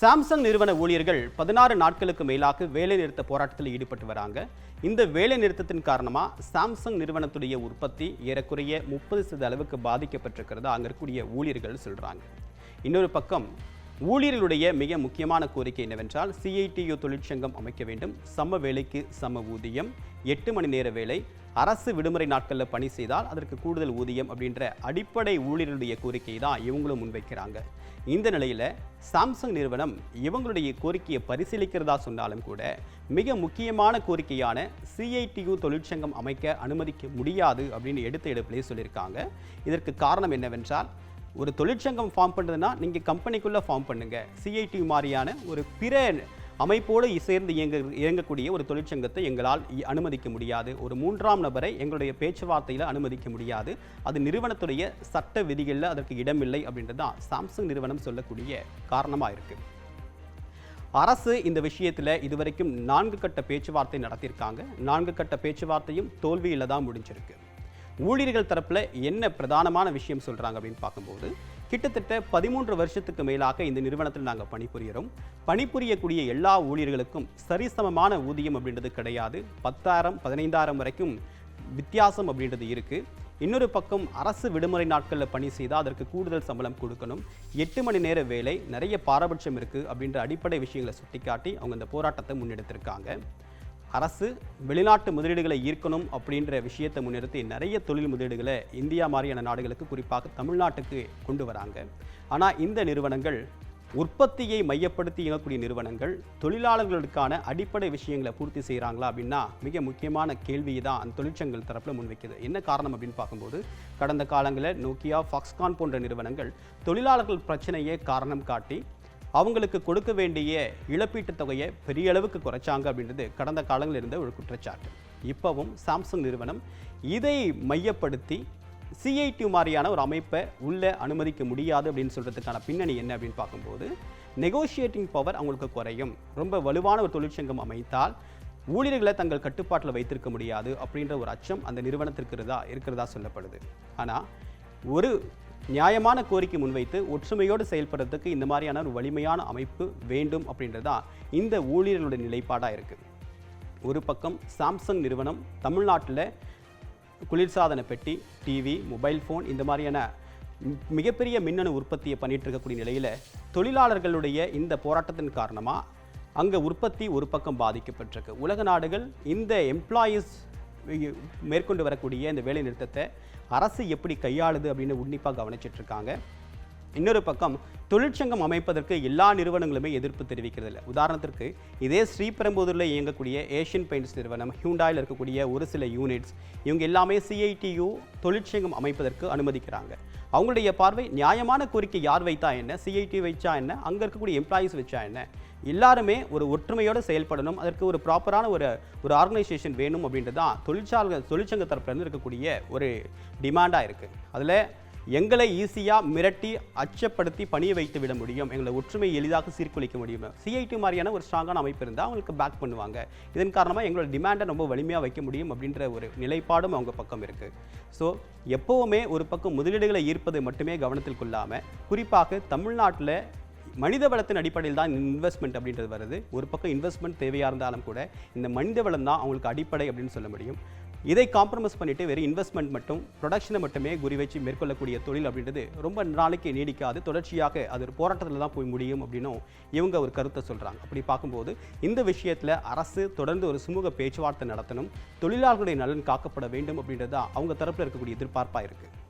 Samsung நிறுவன ஊழியர்கள் பதினாறு நாட்களுக்கு மேலாக வேலைநிறுத்த போராட்டத்தில் ஈடுபட்டு வராங்க. இந்த வேலை நிறுத்தத்தின் காரணமாக சாம்சங் நிறுவனத்துடைய உற்பத்தி ஏறக்குறைய முப்பது சதவீத அளவுக்கு பாதிக்கப்பட்டிருக்கிறதா அங்கே இருக்கக்கூடிய ஊழியர்கள் சொல்கிறாங்க இன்னொரு பக்கம் ஊழியர்களுடைய மிக முக்கியமான கோரிக்கை என்னவென்றால் சிஐடியு தொழிற்சங்கம் அமைக்க வேண்டும். சம வேலைக்கு சம ஊதியம் எட்டு மணி நேர வேலை அரசு விடுமுறை நாட்களில் பணி செய்தால் அதற்கு கூடுதல் ஊதியம் அப்படின்ற அடிப்படை ஊழியர்களுடைய கோரிக்கை தான் இவங்களும் முன்வைக்கிறாங்க. இந்த நிலையில் சாம்சங் நிறுவனம் இவங்களுடைய கோரிக்கையை பரிசீலிக்கிறதா சொன்னாலும் கூட மிக முக்கியமான கோரிக்கையான சிஐடியு தொழிற்சங்கம் அமைக்க அனுமதிக்க முடியாது அப்படின்னு எடுத்த எடுப்பிலே சொல்லியிருக்காங்க. இதற்கு காரணம் என்னவென்றால் ஒரு தொழிற்சங்கம் ஃபார்ம் பண்ணுறதுன்னா நீங்கள் கம்பெனிக்குள்ளே ஃபார்ம் பண்ணுங்கள் சிஐடி மாதிரியான ஒரு பிற அமைப்போடு சேர்ந்து இயங்க இயங்கக்கூடிய ஒரு தொழிற்சங்கத்தை எங்களால் இ- அனுமதிக்க முடியாது. ஒரு மூன்றாம் நபரை எங்களுடைய பேச்சுவார்த்தையில் அனுமதிக்க முடியாது. அது நிறுவனத்துடைய சட்ட விதிகளில் அதற்கு இடமில்லை அப்படின்றது தான் சாம்சங் நிறுவனம் சொல்லக்கூடிய காரணமாக இருக்குது அரசு இந்த விஷயத்தில் இதுவரைக்கும் நான்கு கட்ட பேச்சுவார்த்தை நடத்தியிருக்காங்க. நான்கு கட்ட பேச்சுவார்த்தையும் தோல்வியில் தான் முடிஞ்சிருக்கு. ஊழியர்கள் தரப்பில் என்ன பிரதானமான விஷயம் சொல்கிறாங்க அப்படின்னு பார்க்கும்போது கிட்டத்தட்ட பதிமூன்று வருஷத்துக்கு மேலாக இந்த நிறுவனத்தில் நாங்கள் பணிபுரிகிறோம். பணிபுரியக்கூடிய எல்லா ஊழியர்களுக்கும் சரிசமமான ஊதியம் அப்படின்றது கிடையாது. பத்தாயிரம் பதினைந்தாயிரம் வரைக்கும் வித்தியாசம் அப்படின்றது இருக்குது இன்னொரு பக்கம் அரசு விடுமுறை நாட்களில் பணி செய்தால் அதற்கு கூடுதல் சம்பளம் கொடுக்கணும். எட்டு மணி நேர வேலை நிறைய பாரபட்சம் இருக்குது அப்படின்ற அடிப்படை விஷயங்களை சுட்டிக்காட்டி அவங்க இந்த போராட்டத்தை முன்னெடுத்திருக்காங்க. அரசு வெளிநாட்டு முதலீடுகளை ஈர்க்கணும் அப்படின்ற விஷயத்தை முன்னிறுத்தி நிறைய தொழில் முதலீடுகளை இந்தியா மாதிரியான நாடுகளுக்கு குறிப்பாக தமிழ்நாட்டுக்கு கொண்டு வராங்க. ஆனால் இந்த நிறுவனங்கள் உற்பத்தியை மையப்படுத்தி இயங்கக்கூடிய நிறுவனங்கள் தொழிலாளர்களுக்கான அடிப்படை விஷயங்களை பூர்த்தி செய்கிறாங்களா அப்படின்னா மிக முக்கியமான கேள்வியை தான் அந்த தொழிற்சங்கள் தரப்பில் முன்வைக்குது. என்ன காரணம் அப்படின்னு பார்க்கும்போது கடந்த காலங்களில் நோக்கியா ஃபாக்ஸ்கான் போன்ற நிறுவனங்கள் தொழிலாளர்கள் பிரச்சனையே காரணம் காட்டி அவங்களுக்கு கொடுக்க வேண்டிய இழப்பீட்டுத் தொகையை பெரிய அளவுக்கு குறைச்சாங்க அப்படின்றது கடந்த காலங்களில் இருந்த ஒரு குற்றச்சாட்டு. இப்போவும் சாம்சங் நிறுவனம் இதை மையப்படுத்தி சிஐடி மாதிரியான ஒரு அமைப்பை உள்ளே அனுமதிக்க முடியாது அப்படின்னு சொல்கிறதுக்கான பின்னணி என்ன அப்படின்னு பார்க்கும்போது நெகோஷியேட்டிங் பவர் அவங்களுக்கு குறையும். ரொம்ப வலுவான ஒரு தொழிற்சங்கம் அமைத்தால் ஊழியர்களை தங்கள் கட்டுப்பாட்டில் வைத்திருக்க முடியாது அப்படின்ற ஒரு அச்சம் அந்த நிறுவனத்திற்கு இருக்கிறதா இருக்கிறதா சொல்லப்படுது. ஆனால் ஒரு நியாயமான கோரிக்கை முன்வைத்து ஒற்றுமையோடு செயல்படுறதுக்கு இந்த மாதிரியான ஒரு வலிமையான அமைப்பு வேண்டும் அப்படின்றதான் இந்த ஊழியர்களுடைய நிலைப்பாடாக இருக்குது ஒரு பக்கம் சாம்சங் நிறுவனம் தமிழ்நாட்டில் குளிர்சாதன பெட்டி டிவி மொபைல் ஃபோன் இந்த மாதிரியான மிகப்பெரிய மின்னணு உற்பத்தியை பண்ணிட்டு இருக்கக்கூடிய நிலையில் தொழிலாளர்களுடைய இந்த போராட்டத்தின் காரணமாக அங்கே உற்பத்தி ஒரு பக்கம் பாதிக்கப்பட்டிருக்கு. உலக நாடுகள் இந்த எம்ப்ளாயீஸ் மேற்கொண்டு வரக்கூடிய இந்த வேலை நிறுத்தத்தை அரசு எப்படி கையாளுது அப்படின்னு உன்னிப்பாக கவனிச்சிட்டு இருக்காங்க இன்னொரு பக்கம் தொழிற்சங்கம் அமைப்பதற்கு எல்லா நிறுவனங்களுமே எதிர்ப்பு தெரிவிக்கிறது இல்லை. உதாரணத்திற்கு இதே ஸ்ரீபெரும்புதூரில் இயங்கக்கூடிய ஏஷியன் பெயிண்ட்ஸ் நிறுவனம் ஹியூண்டாயில் இருக்கக்கூடிய ஒரு சில யூனிட்ஸ் இவங்க எல்லாமே சிஐடியு தொழிற்சங்கம் அமைப்பதற்கு அனுமதிக்கிறாங்க. அவங்களுடைய பார்வை நியாயமான கோரிக்கை யார் வைத்தா என்ன சிஐடி வச்சா என்ன அங்கே இருக்கக்கூடிய எம்ப்ளாயீஸ் வச்சா என்ன எல்லாருமே ஒரு ஒற்றுமையோடு செயல்படணும் அதற்கு ஒரு ப்ராப்பரான ஒரு ஒரு ஆர்கனைசேஷன் வேணும் அப்படின்றது தான் தொழிற்சாலை தொழிற்சங்க தரப்புலேருந்து இருக்கக்கூடிய ஒரு டிமாண்டாக இருக்குது அதில் எங்களை ஈஸியாக மிரட்டி அச்சப்படுத்தி பணிய வைத்து விட முடியும். எங்களை ஒற்றுமை எளிதாக சீர்குலைக்க முடியும். சிஐடி மாதிரியான ஒரு ஸ்ட்ராங்கான அமைப்பு இருந்தால் அவங்களுக்கு பேக் பண்ணுவாங்க. இதன் காரணமாக எங்களோட டிமாண்டை ரொம்ப வலிமையாக வைக்க முடியும் அப்படின்ற ஒரு நிலைப்பாடும் அவங்க பக்கம் இருக்குது ஸோ எப்போவுமே ஒரு பக்கம் முதலீடுகளை ஈர்ப்பதை மட்டுமே கவனத்தில் கொள்ளாமல் குறிப்பாக தமிழ்நாட்டில் மனித வளத்தின் அடிப்படையில் தான் இன்வெஸ்ட்மெண்ட் அப்படின்றது வருது. ஒரு பக்கம் இன்வெஸ்ட்மெண்ட் தேவையாக இருந்தாலும் கூட இந்த மனித வளம் தான் அவங்களுக்கு அடிப்படை அப்படின்னு சொல்ல முடியும். இதை காம்ப்ரமைஸ் பண்ணிட்டு வெறும் இன்வெஸ்ட்மெண்ட் மட்டும் ப்ரொடக்ஷனை மட்டுமே குறி வச்சு மேற்கொள்ளக்கூடிய தொழில் அப்படின்றது ரொம்ப நாளைக்கு நீடிக்காது. தொடர்ச்சியாக அது ஒரு போராட்டத்தில் தான் போய் முடியும் அப்படின்னும் இவங்க ஒரு கருத்தை சொல்கிறாங்க அப்படி பார்க்கும்போது இந்த விஷயத்தில் அரசு தொடர்ந்து ஒரு சுமூக பேச்சுவார்த்தை நடத்தணும். தொழிலாளர்களுடைய நலன் காக்கப்பட வேண்டும் அப்படின்றது தான் அவங்க தரப்பில் இருக்கக்கூடிய எதிர்பார்ப்பாக இருக்குது